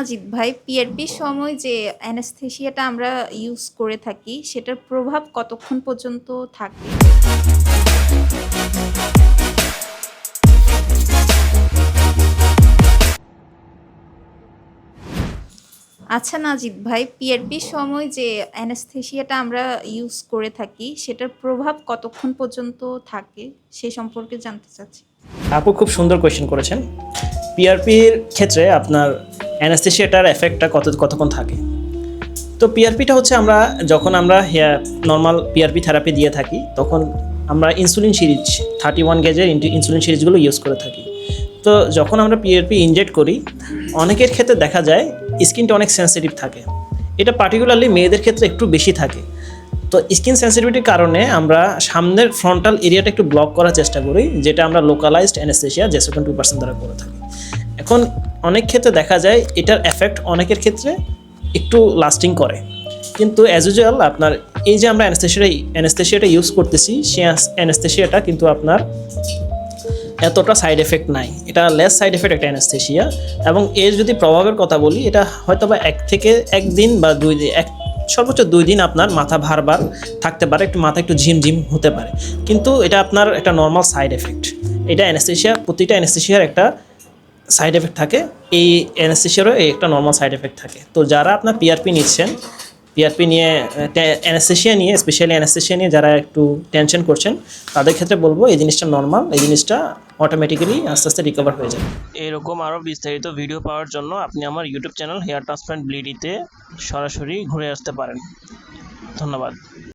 আজিত ভাই পিআরপির সময় যে অ্যানেস্থেসিয়াটা আমরা ইউজ করে থাকি, সেটার প্রভাব কতক্ষণ পর্যন্ত থাকে? আচ্ছা নাজিদ ভাই পিআরপির সময় যে অ্যানেস্থেসিয়াটা আমরা ইউজ করে থাকি, সেটার প্রভাব কতক্ষণ পর্যন্ত থাকে, সে সম্পর্কে জানতে চাচ্ছি। আপু, খুব সুন্দর কোয়েশ্চেন করেছেন। পিআরপির ক্ষেত্রে আপনার অ্যানাস্থেশিয়াটার এফেক্টটা কত, কতক্ষণ থাকে? তো পিআরপিটা হচ্ছে আমরা যখন আমরা হেয়ার নর্মাল পিআরপি থেরাপি দিয়ে থাকি, তখন আমরা ইনসুলিন সিরিজ থার্টি ওয়ান গেজের ইনসুলিন সিরিজগুলো ইউজ করে থাকি। তো যখন আমরা পিআরপি ইনজেক্ট করি, অনেকের ক্ষেত্রে দেখা যায় স্কিনটা অনেক সেন্সিটিভ থাকে। এটা পার্টিকুলারলি মেয়েদের ক্ষেত্রে একটু বেশি থাকে। তো স্কিন সেন্সিটিভিটির কারণে আমরা সামনের ফ্রন্টাল এরিয়াটা একটু ব্লক করার চেষ্টা করি, যেটা আমরা লোকালাইজড অ্যানেস্থেশিয়া জেসোকন টু পার্সেন্ট দ্বারা করে থাকি। এখন অনেক ক্ষেত্রে দেখা যায় এটার এফেক্ট অনেকের ক্ষেত্রে একটু লাস্টিং করে। কিন্তু অ্যাজ ইউজুয়াল আপনার এই যে আমরা অ্যানেস্থেশিয়াটা অ্যানেস্থেশিয়াটা ইউজ করতেছি, সেই অ্যানেস্থেশিয়াটা কিন্তু আপনার এতটা সাইড এফেক্ট নাই। এটা লেস সাইড এফেক্ট একটা অ্যানেস্থেশিয়া এবং এর যদি প্রভাবের কথা বলি, এটা হয়তো বা এক থেকে একদিন বা দুই দিন এক, সর্বোচ্চ দুই দিন আপনার মাথা ভারবার থাকতে পারে, একটু মাথা একটু ঝিমঝিম হতে পারে। কিন্তু এটা আপনার একটা নর্মাল সাইড এফেক্ট এটা অ্যানেস্থেশিয়া প্রতিটা অ্যানেস্থেশিয়ার একটা সাইড এফেক্ট থাকে, এই অ্যানেস্থেশিয়ারও এই একটা নর্মাল সাইড এফেক্ট থাকে। তো যারা আপনার পিআরপি নিচ্ছেন পিআরপি নিয়ে অ্যানেস্থেশিয়া নিয়ে স্পেশালি অ্যানেস্থেশিয়া নিয়ে যারা একটু টেনশন করছেন, তাদের ক্ষেত্রে বলব এই জিনিসটা নর্মাল এই জিনিসটা অটোমেটিক্যালি আস্তে আস্তে রিকভার হয়ে যাবে। এরকম আরও বিস্তারিত ভিডিও পাওয়ার জন্য আপনি আমার ইউটিউব চ্যানেল হেয়ার ট্রান্সপ্লান্ট ব্লিডিতে সরাসরি ঘুরে আসতে পারেন। ধন্যবাদ।